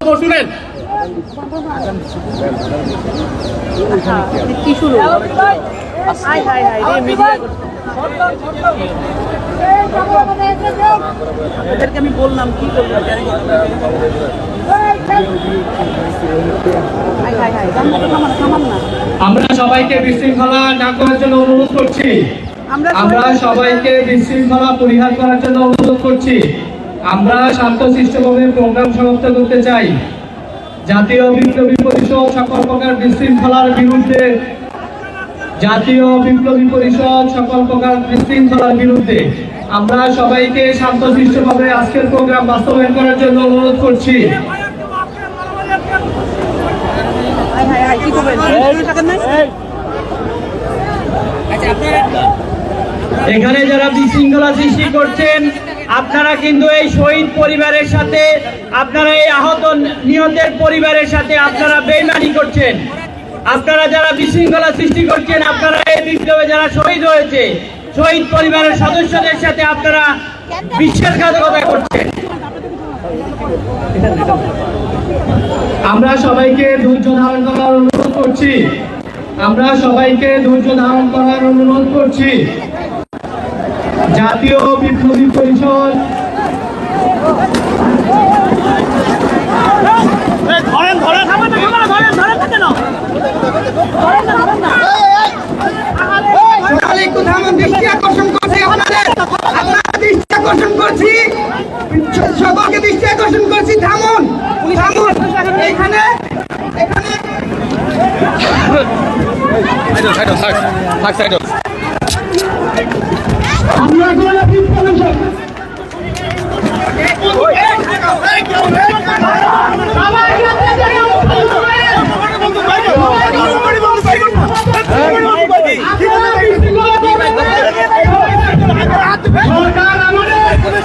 শুনেন। কি শুরু? হাই হাই হাই রে মিডিয়া এদেরকে আমি বললাম কি আমরা সবাইকে বিশৃঙ্খলা না করার জন্য অনুরোধ করছি। আমরা আমরা সবাইকে বিশৃঙ্খলা পরিহার করার জন্য অনুরোধ করছি। আমরা শান্তশিষ্টভাবে প্রোগ্রাম সমাপ্ত করতে চাই। জাতীয় বিপ্লবী পরিষদ সকল প্রকার বিশৃঙ্খলার বিরুদ্ধে জাতীয় বিপ্লবী পরিষদ সকল প্রকার বিশৃঙ্খলার বিরুদ্ধে আমরা সবাইকে শান্তশিষ্টভাবে আজকের প্রোগ্রাম বাস্তবায়ন করার জন্য অনুরোধ করছি। নাই এখানে যারা বিশৃঙ্খলা সৃষ্টি করছেন আপনারা কিন্তু এই শহীদ পরিবারের সাথে, আপনারা এই আহত নিহতের পরিবারের সাথে আপনারা বেইমানি করছেন। আপনারা যারা বিশৃঙ্খলা সৃষ্টি করছেন, আপনারা এই বিপ্লবে যারা শহীদ হয়েছে, শহীদ পরিবারের সদস্যদের সাথে আপনারা বিশ্বাসঘাতকতা করছেন। আমরা সবাইকে ধৈর্য ধারণ করার অনুরোধ করছি। আমরা সবাইকে ধৈর্য ধারণ করার অনুরোধ করছি। জাতীয় বিপ্লবী পরিষদ। থামুন দৃষ্টি আকর্ষণ করছি আপনাদের। দৃষ্টি আকর্ষণ করছি। স- দৃষ্টি আকর্ষণ করছি। থামুন থামুন। এখানে এখানে। কোনো বিপ্লবী শক্তি- সরকার আমাদের আমাদের